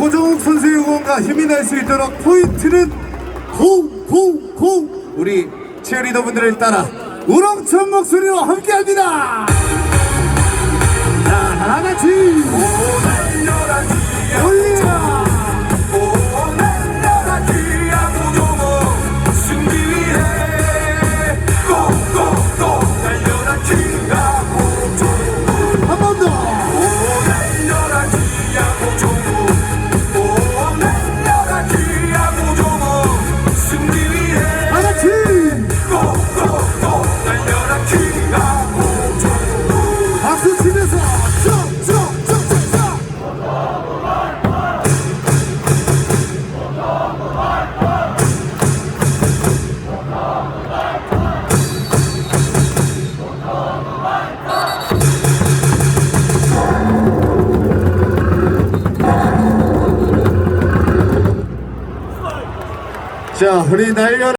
고정욱 선수의 응원과 힘이 날 수 있도록 포인트는 공공공 우리 체어리더분들을 따라 우렁찬 목소리로 함께합니다. 자 하나같이 자, 우리 날려라.